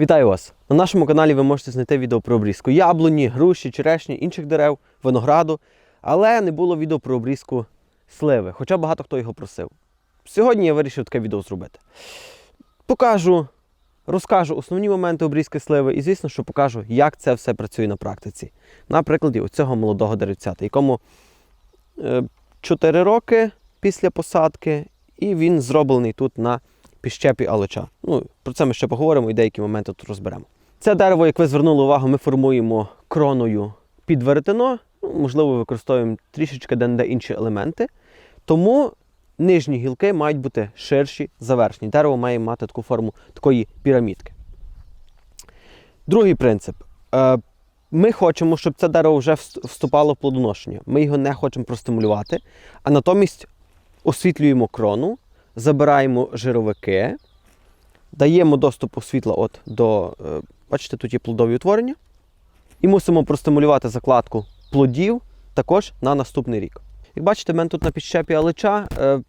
Вітаю вас! На нашому каналі ви можете знайти відео про обрізку яблуні, груші, черешні, інших дерев, винограду, але не було відео про обрізку сливи, хоча багато хто його просив. Сьогодні я вирішив таке відео зробити. Покажу, розкажу основні моменти обрізки сливи і, звісно, що покажу, як це все працює на практиці. На прикладі оцього молодого деревцята, якому 4 роки після посадки, і він зроблений тут на піщепі алеча. Ну, про це ми ще поговоримо і деякі моменти тут розберемо. Це дерево, як ви звернули увагу, ми формуємо кроною під веретено. Ну, можливо, використовуємо трішечки де інші елементи. Тому нижні гілки мають бути ширші за верхні. Дерево має мати таку форму такої пірамідки. Другий принцип. Е, Ми хочемо, щоб це дерево вже вступало в плодоношення. Ми його не хочемо простимулювати, а натомість освітлюємо крону, забираємо жировики, даємо доступу світла от до, е, бачите, тут є плодові утворення. І мусимо простимулювати закладку плодів також на наступний рік. Як бачите, в мене тут на підщепі алича е,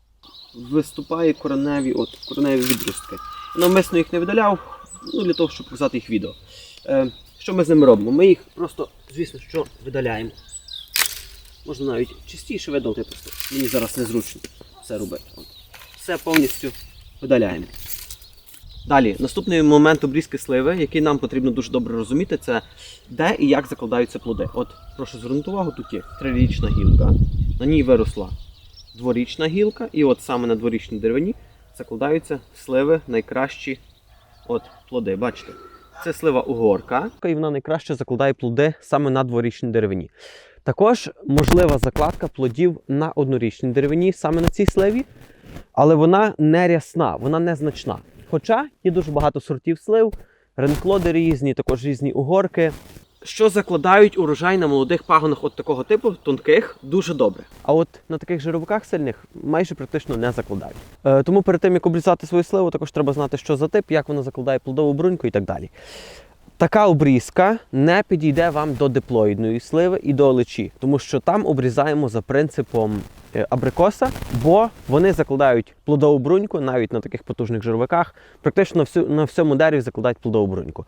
виступає кореневі, от, кореневі відростки. Навмисно їх не видаляв, ну, для того, щоб показати їх відео. Е, що ми з ними робимо? Ми їх просто, звісно, що видаляємо. Можна навіть частіше видалити, просто мені зараз незручно це робити. От. Все повністю видаляємо. Далі, наступний момент обрізки сливи, який нам потрібно дуже добре розуміти, це де і як закладаються плоди. От, прошу звернути увагу, тут є трирічна гілка, на ній виросла дворічна гілка, і от саме на дворічній деревині закладаються сливи найкращі от, плоди. Бачите? Це слива угорка, і вона найкраще закладає плоди саме на дворічній деревині. Також можлива закладка плодів на однорічній деревині, саме на цій сливі, але вона не рясна, вона незначна. Хоча є дуже багато сортів слив, ренклоди різні, також різні угорки, що закладають урожай на молодих пагонах от такого типу, тонких, дуже добре. А от на таких жировиках сильних майже практично не закладають. Е, тому перед тим, як обрізати свою сливу, також треба знати, що за тип, як вона закладає плодову бруньку і так далі. Така обрізка не підійде вам до диплоїдної сливи і до олечі, тому що там обрізаємо за принципом е, абрикоса, бо вони закладають плодову бруньку навіть на таких потужних жировиках. Практично на, всю, на всьому дереві закладають плодову бруньку.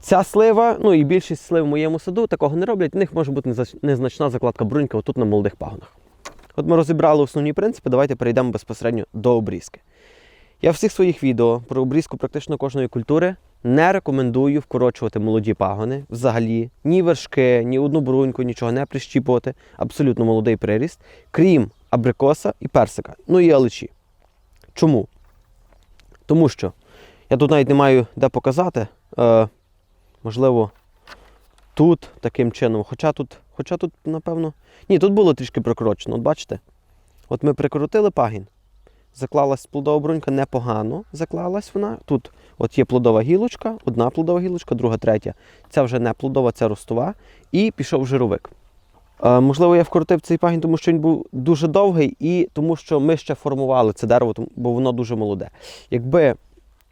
Ця слива, ну і більшість слив в моєму саду такого не роблять. В них може бути незначна закладка бруньки отут на молодих пагонах. От ми розібрали основні принципи, давайте перейдемо безпосередньо до обрізки. Я в всіх своїх відео про обрізку практично кожної культури не рекомендую вкорочувати молоді пагони взагалі, ні вершки, ні одну бруньку, нічого не прищіпувати. Абсолютно молодий приріст, крім абрикоса і персика, ну і аличі. Чому? Тому що я тут навіть не маю де показати. Е, можливо, тут таким чином. Хоча тут, хоча тут, напевно. Ні, тут було трішки прикорочено. От бачите? От ми прикоротили пагін. Заклалась плодова брунька непогано, заклалась вона. Тут от є плодова гілочка, одна плодова гілочка, друга, третя. Ця вже не плодова, це ростова. І пішов жировик. Е, можливо, я вкоротив цей пагін, тому що він був дуже довгий, і тому що ми ще формували це дерево, бо воно дуже молоде. Якби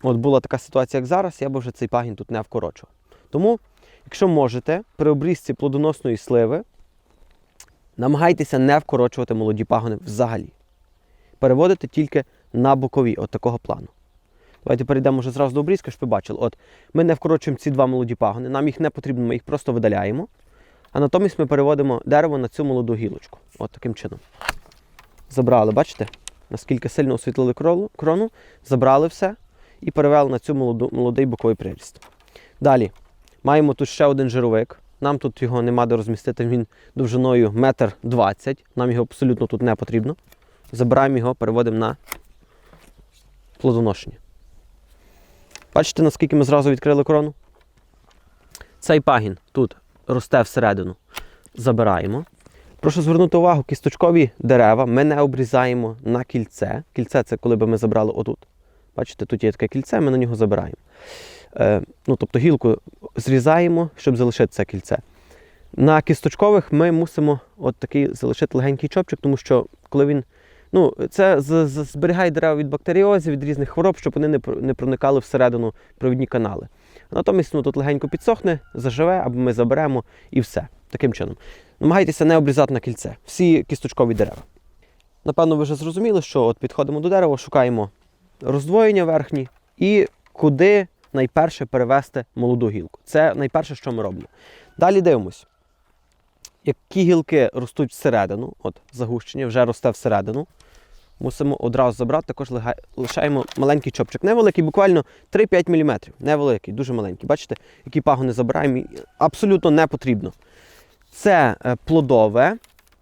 от була така ситуація, як зараз, я б вже цей пагін тут не вкорочував. Тому, якщо можете, при обрізці плодоносної сливи намагайтеся не вкорочувати молоді пагони взагалі. Переводити тільки на бокові, от такого плану. Давайте перейдемо вже зразу до обрізки, щоб ви бачили. От ми не вкорочуємо ці два молоді пагони, нам їх не потрібно, ми їх просто видаляємо. А натомість ми переводимо дерево на цю молоду гілочку. От таким чином. Забрали, бачите? Наскільки сильно освітлили крону, забрали все і перевели на цю молоду, молодий боковий приріст. Далі маємо тут ще один жировик. Нам тут його нема де розмістити, він довжиною метр двадцять. Нам його абсолютно тут не потрібно. Забираємо його, переводимо на плодоношення. Бачите, наскільки ми зразу відкрили крону? Цей пагін тут росте всередину. Забираємо. Прошу звернути увагу, кісточкові дерева ми не обрізаємо на кільце. Кільце це коли би ми забрали отут. Бачите, тут є таке кільце, ми на нього забираємо. Е, ну, тобто гілку зрізаємо, щоб залишити це кільце. На кісточкових ми мусимо от такий залишити легенький чопчик, тому що коли він. Ну, це зберігає дерева від бактеріозів, від різних хвороб, щоб вони не проникали всередину провідні канали. Натомість ну, тут легенько підсохне, заживе, або ми заберемо і все. Таким чином. Намагайтеся не обрізати на кільце всі кісточкові дерева. Напевно, ви вже зрозуміли, що от підходимо до дерева, шукаємо роздвоєння верхні і куди найперше перевести молоду гілку. Це найперше, що ми робимо. Далі дивимось. Які гілки ростуть всередину, от загущення вже росте всередину. Мусимо одразу забрати, також лишаємо маленький чопчик. Невеликий, буквально 3-5 мм. Невеликий, дуже маленький. Бачите, які пагони забираємо, абсолютно не потрібно. Це е, плодове.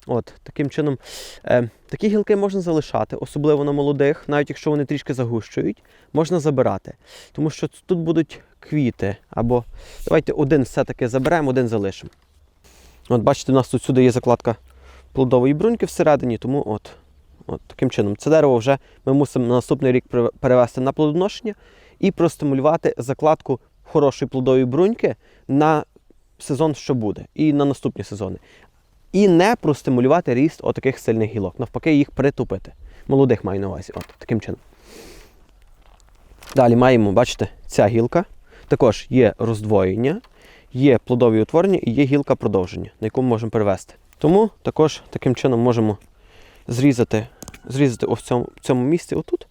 От, таким чином, е, такі гілки можна залишати, особливо на молодих, навіть якщо вони трішки загущують, можна забирати. Тому що тут будуть квіти. Або давайте один все-таки заберемо, один залишимо. От бачите, у нас тут сюди є закладка плодової бруньки всередині, тому от, от таким чином. Це дерево вже ми мусимо на наступний рік перевести на плодоношення і простимулювати закладку хорошої плодової бруньки на сезон, що буде, і на наступні сезони. І не простимулювати ріст отаких сильних гілок. Навпаки, їх притупити. Молодих маю на увазі. От, таким чином. Далі маємо, бачите, ця гілка. Також є роздвоєння, є плодові утворення і є гілка продовження, на яку ми можемо перевести. Тому також таким чином можемо зрізати, зрізати в цьому, в цьому місці отут.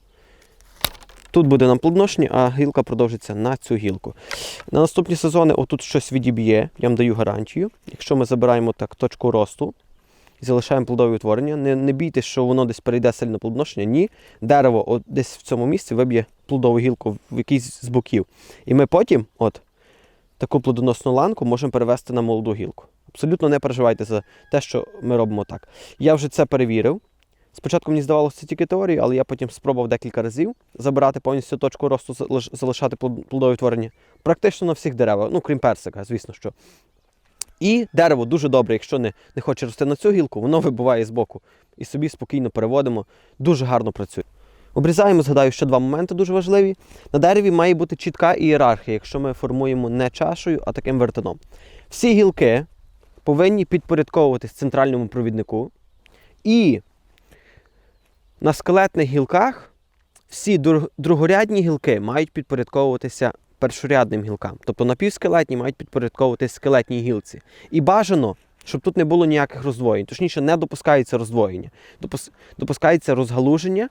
Тут буде нам плодоношення, а гілка продовжиться на цю гілку. На наступні сезони отут щось відіб'є, я вам даю гарантію. Якщо ми забираємо так точку росту і залишаємо плодові утворення, не, не бійтесь, що воно десь перейде сильно плодоношення. Ні, дерево от десь в цьому місці виб'є плодову гілку в якийсь з боків. І ми потім, от, таку плодоносну ланку можемо перевести на молоду гілку. Абсолютно не переживайте за те, що ми робимо так. Я вже це перевірив. Спочатку мені здавалося це тільки теорією, але я потім спробував декілька разів забирати повністю точку росту, залишати плодові творення. Практично на всіх деревах, ну крім персика, звісно що. І дерево дуже добре, якщо не, не хоче рости на цю гілку, воно вибуває з боку. І собі спокійно переводимо. Дуже гарно працює. Обрізаємо, згадаю, ще два моменти дуже важливі. На дереві має бути чітка ієрархія, якщо ми формуємо не чашею, а таким вертином. Всі гілки повинні підпорядковуватись центральному провіднику. І на скелетних гілках всі другорядні гілки мають підпорядковуватися першорядним гілкам. Тобто напівскелетні мають підпорядковуватися скелетній гілці. І бажано, щоб тут не було ніяких роздвоєнь. Точніше, не допускається роздвоєння. Допус- Допускається розгалуження,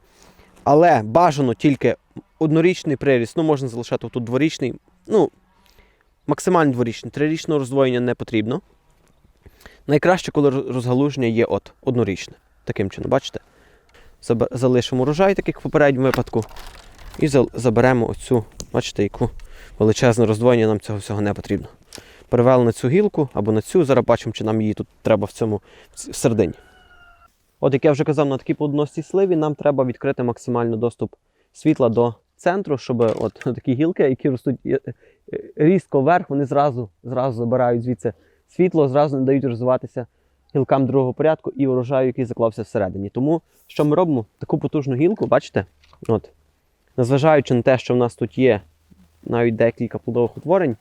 але бажано тільки однорічний приріст. Ну, можна залишати тут дворічний, ну, максимально дворічний. Трирічного роздвоєння не потрібно. Найкраще, коли розгалуження є от однорічне. Таким чином, бачите? Залишимо урожай, так як в попередньому випадку. І за- заберемо оцю, бачите, яку величезне роздвоєння нам цього всього не потрібно. Перевели на цю гілку або на цю, зараз бачимо, чи нам її тут треба в цьому в середині. От як я вже казав, на такій плодоносцій сливі нам треба відкрити максимально доступ світла до центру, щоб от такі гілки, які ростуть е, різко вверх, вони зразу, зразу забирають звідси світло, зразу не дають розвиватися гілкам другого порядку і урожаю, який заклався всередині. Тому що ми робимо? Таку потужну гілку, бачите? От, незважаючи на те, що в нас тут є навіть декілька плодових утворень,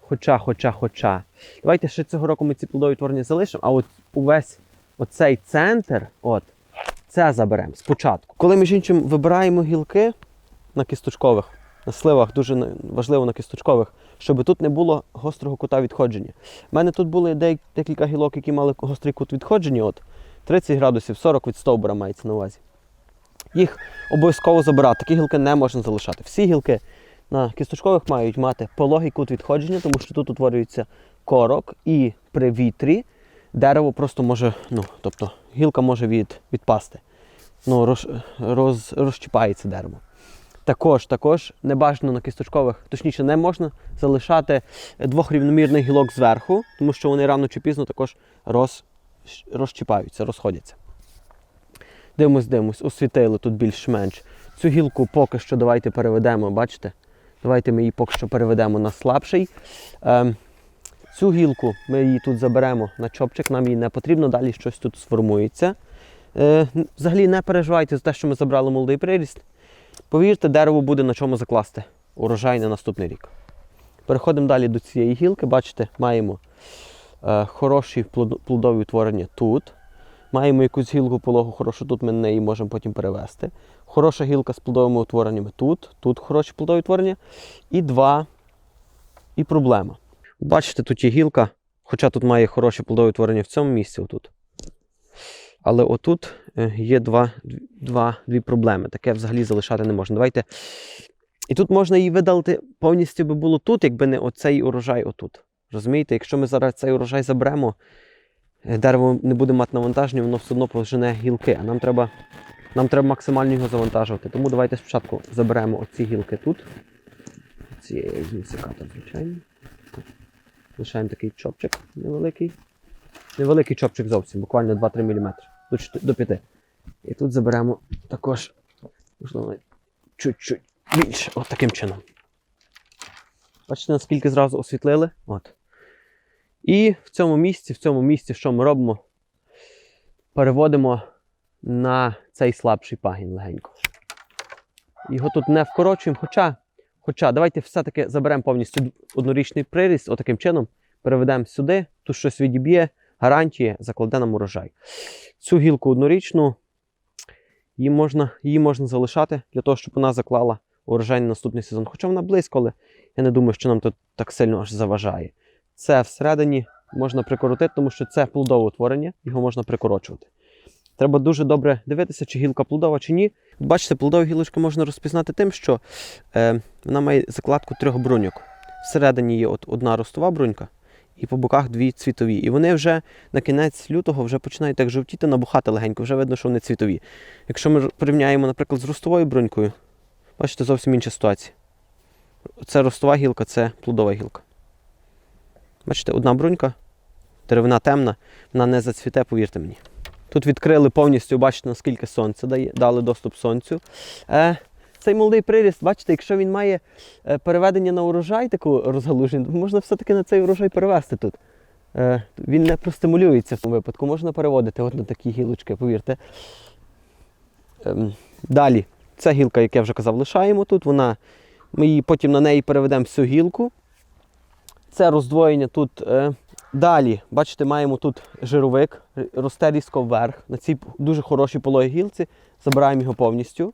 хоча, хоча, хоча. Давайте ще цього року ми ці плодові утворення залишимо, а от увесь оцей центр, от, це заберемо спочатку. Коли між іншим вибираємо гілки на кісточкових, на сливах, дуже важливо на кісточкових, щоб тут не було гострого кута відходження. У мене тут були декілька гілок, які мали гострий кут відходження, от 30 градусів, 40 від стовбура мається на увазі. Їх обов'язково забирати. Такі гілки не можна залишати. Всі гілки на кісточкових мають мати пологий кут відходження, тому що тут утворюється корок, і при вітрі дерево просто може, ну, тобто гілка може від, відпасти. Ну, роз, роз, розчіпається дерево. Також, також не бажано на кісточкових, точніше, не можна залишати двох рівномірних гілок зверху, тому що вони рано чи пізно також роз, розчіпаються, розходяться. Дивимось, дивимось, освітили тут більш-менш. Цю гілку поки що давайте переведемо, бачите? Давайте ми її поки що переведемо на слабший. Ем, цю гілку ми її тут заберемо на чопчик, нам її не потрібно, далі щось тут сформується. Е, взагалі не переживайте за те, що ми забрали молодий приріст. Повірте, дерево буде на чому закласти урожай на наступний рік. Переходимо далі до цієї гілки. Бачите, маємо е, хороші плодові утворення тут. Маємо якусь гілку пологу хорошу, тут ми неї можемо потім перевести. Хороша гілка з плодовими утвореннями тут, тут хороші плодові утворення. І два. І проблема. Бачите, тут є гілка, хоча тут має хороші плодові утворення в цьому місці, отут. Але отут е, є два, два, дві проблеми. Таке взагалі залишати не можна. Давайте І тут можна її видалити повністю би було тут, якби не оцей урожай отут. Розумієте, якщо ми зараз цей урожай заберемо, е, дерево не буде мати навантаження, воно все одно пожене гілки. А нам треба, нам треба максимально його завантажувати. Тому давайте спочатку заберемо оці гілки тут. Гільсиката, звичайно. Лишаємо такий чопчик невеликий. Невеликий чопчик зовсім, буквально 2-3 мм до, 4 до 5. І тут заберемо також, можливо, чуть-чуть більше. От таким чином. Бачите, наскільки зразу освітлили? От. І в цьому місці, в цьому місці, що ми робимо? Переводимо на цей слабший пагін легенько. Його тут не вкорочуємо, хоча, хоча давайте все-таки заберемо повністю однорічний приріст, отаким чином переведемо сюди, тут щось відіб'є, гарантії, закладе нам урожай. Цю гілку однорічну її можна, її можна залишати для того, щоб вона заклала урожай на наступний сезон. Хоча вона близько, але я не думаю, що нам тут так сильно аж заважає. Це всередині можна прикоротити, тому що це плодове утворення, його можна прикорочувати. Треба дуже добре дивитися, чи гілка плодова, чи ні. Бачите, плодову гілочку можна розпізнати тим, що е, вона має закладку трьох бруньок. Всередині є от одна ростова брунька, і по боках дві цвітові. І вони вже на кінець лютого вже починають так жовтіти, набухати легенько, вже видно, що вони цвітові. Якщо ми порівняємо, наприклад, з ростовою брунькою, бачите, зовсім інша ситуація. Це ростова гілка, це плодова гілка. Бачите, одна брунька, деревина темна, вона не зацвіте, повірте мені. Тут відкрили повністю, бачите, наскільки сонце дає, дали доступ сонцю. Е, цей молодий приріст, бачите, якщо він має е, переведення на урожай, таку розгалуження, то можна все-таки на цей урожай перевести тут. Е, він не простимулюється в цьому випадку, можна переводити от на такі гілочки, повірте. Ем, далі, ця гілка, як я вже казав, лишаємо тут. Вона, ми її потім на неї переведемо всю гілку. Це роздвоєння тут. Е, далі, бачите, маємо тут жировик, росте різко вверх. На цій дуже хорошій пологій гілці. Забираємо його повністю.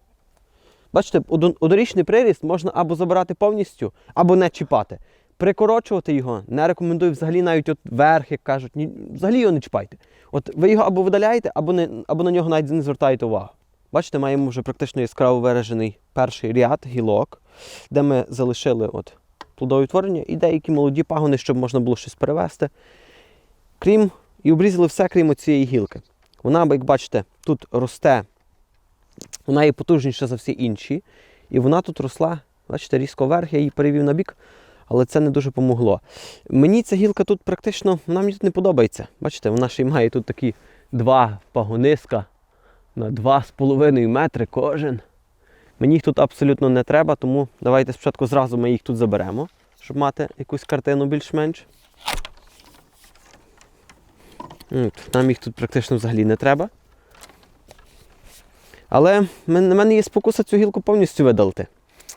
Бачите, однорічний приріст можна або забирати повністю, або не чіпати. Прикорочувати його не рекомендую взагалі навіть от верх, як кажуть, ні, взагалі його не чіпайте. От ви його або видаляєте, або, не, або на нього навіть не звертаєте увагу. Бачите, маємо вже практично яскраво виражений перший ряд гілок, де ми залишили от плодові утворення і деякі молоді пагони, щоб можна було щось перевести. Крім, і обрізали все, крім цієї гілки. Вона, як бачите, тут росте, вона є потужніша за всі інші. І вона тут росла, бачите, різко вверх, я її перевів на бік, але це не дуже помогло. Мені ця гілка тут практично, вона мені тут не подобається. Бачите, вона ще й має тут такі два пагониска на 2,5 метри кожен. Мені їх тут абсолютно не треба, тому давайте спочатку зразу ми їх тут заберемо, щоб мати якусь картину більш-менш. Нам їх тут практично взагалі не треба. Але на мене є спокуса цю гілку повністю видалити.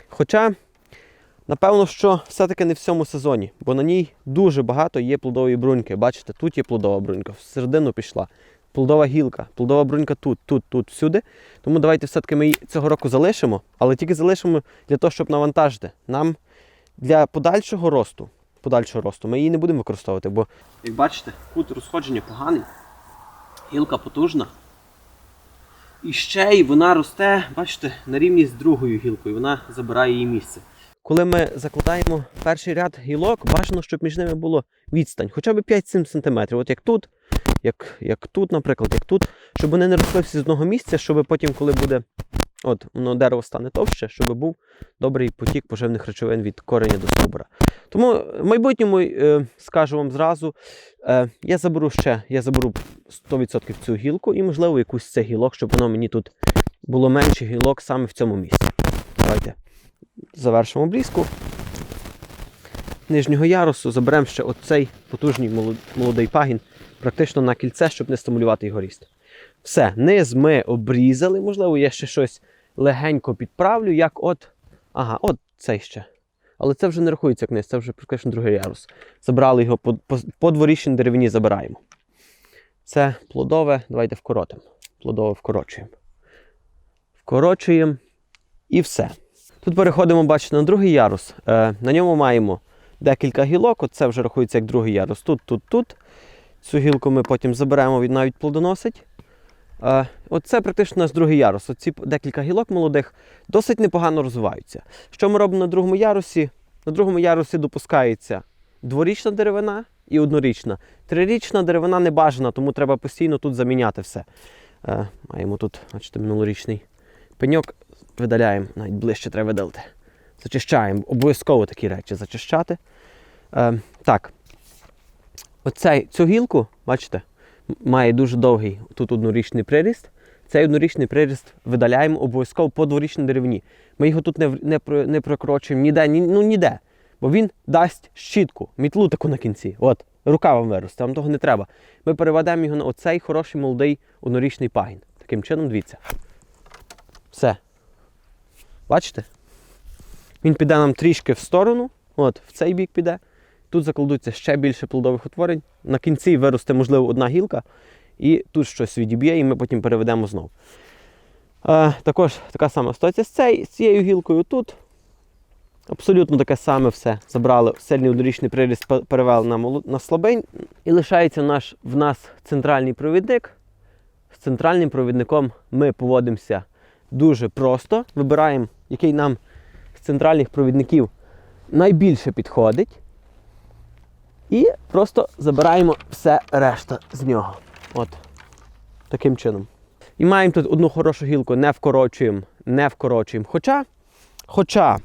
Хоча, напевно, що все-таки не в цьому сезоні, бо на ній дуже багато є плодової бруньки. Бачите, тут є плодова брунька, всередину пішла. Плодова гілка, плодова брунька тут, тут, тут, всюди. Тому давайте все-таки ми її цього року залишимо, але тільки залишимо для того, щоб навантажити. Нам для подальшого росту, подальшого росту ми її не будемо використовувати, бо, як бачите, кут розходження поганий, гілка потужна. І ще й вона росте, бачите, на рівні з другою гілкою, вона забирає її місце. Коли ми закладаємо перший ряд гілок, бажано, щоб між ними було відстань, хоча б 5-7 см. От як тут, як, як тут, наприклад, як тут, щоб вони не росли всі з одного місця, щоб потім, коли буде от, воно дерево стане товще, щоб був добрий потік поживних речовин від кореня до стовбура. Тому в майбутньому е, скажу вам зразу, е, я заберу ще, я заберу 100% цю гілку і, можливо, якусь цих гілок, щоб воно мені тут було менше гілок саме в цьому місці. Давайте завершимо обрізку нижнього ярусу, заберемо ще оцей потужний молодий пагін практично на кільце, щоб не стимулювати його ріст. Все, низ ми обрізали, можливо, я ще щось легенько підправлю, як от. Ага, от цей ще. Але це вже не рахується як низ, це вже практично другий ярус. Забрали його по, по, по дворічній деревині забираємо. Це плодове, давайте вкоротимо. Плодове вкорочуємо. Вкорочуємо і все. Тут переходимо, бачите, на другий ярус. Е, на ньому маємо декілька гілок. От це вже рахується як другий ярус. Тут, тут, тут. Цю гілку ми потім заберемо, він навіть плодоносить. Е, Оце практично наш другий ярус. Оці декілька гілок молодих досить непогано розвиваються. Що ми робимо на другому ярусі? На другому ярусі допускається дворічна деревина і однорічна. Трирічна деревина не бажана, тому треба постійно тут заміняти все. Е, Маємо тут, бачите, минулорічний пеньок, видаляємо, навіть ближче треба видалити. Зачищаємо. Обов'язково такі речі зачищати. Е, так. Оцей, цю гілку, бачите, має дуже довгий тут однорічний приріст. Цей однорічний приріст видаляємо обов'язково по дворічній деревині. Ми його тут не, не, не прокрочуємо ніде, ні, ну ніде. Бо він дасть щітку, мітлу таку на кінці. От, рука вам виросте, вам того не треба. Ми переведемо його на оцей хороший молодий однорічний пагін. Таким чином, дивіться. Все. Бачите? Він піде нам трішки в сторону, от, в цей бік піде. Тут закладуться ще більше плодових утворень. На кінці виросте, можливо, одна гілка, і тут щось відіб'є, і ми потім переведемо знову. Е, також така сама ситуація з, цей, з цією гілкою тут. Абсолютно таке саме все. Забрали сильний однорічний приріст, перевели на, на слабень. І лишається наш, в нас центральний провідник. З центральним провідником ми поводимося дуже просто. Вибираємо, який нам з центральних провідників найбільше підходить. І просто забираємо все решта з нього. От. Таким чином. І маємо тут одну хорошу гілку, не вкорочуємо, не вкорочуємо. Хоча, хоча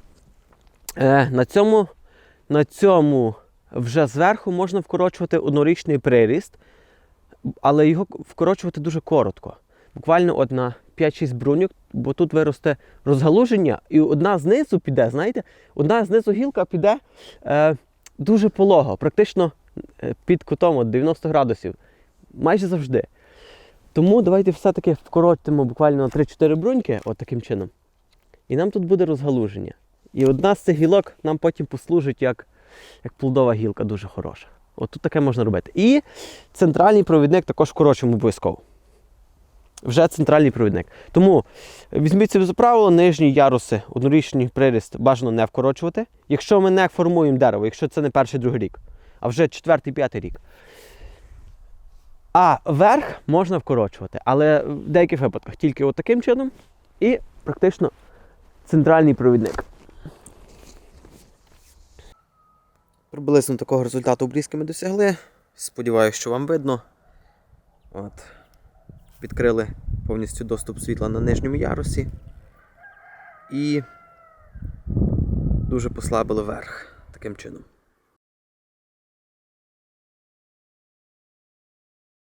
е, на, цьому, на цьому вже зверху можна вкорочувати однорічний приріст, але його вкорочувати дуже коротко. Буквально от на 5-6 бруньок, бо тут виросте розгалуження, і одна знизу піде, знаєте, одна знизу гілка піде е, дуже полого, практично е, під кутом от 90 градусів. Майже завжди. Тому давайте все-таки вкоротимо буквально на 3-4 бруньки, от таким чином. І нам тут буде розгалуження. І одна з цих гілок нам потім послужить як, як плодова гілка дуже хороша. От тут таке можна робити. І центральний провідник також вкорочуємо обов'язково. Вже центральний провідник. Тому візьміть собі за правило, нижні яруси, однорічний приріст бажано не вкорочувати. Якщо ми не формуємо дерево, якщо це не перший другий рік, а вже четвертий, п'ятий рік. А верх можна вкорочувати, але в деяких випадках тільки от таким чином і практично центральний провідник. Приблизно такого результату обрізки ми досягли. Сподіваюся, що вам видно. От. Відкрили повністю доступ світла на нижньому ярусі. І дуже послабили верх таким чином.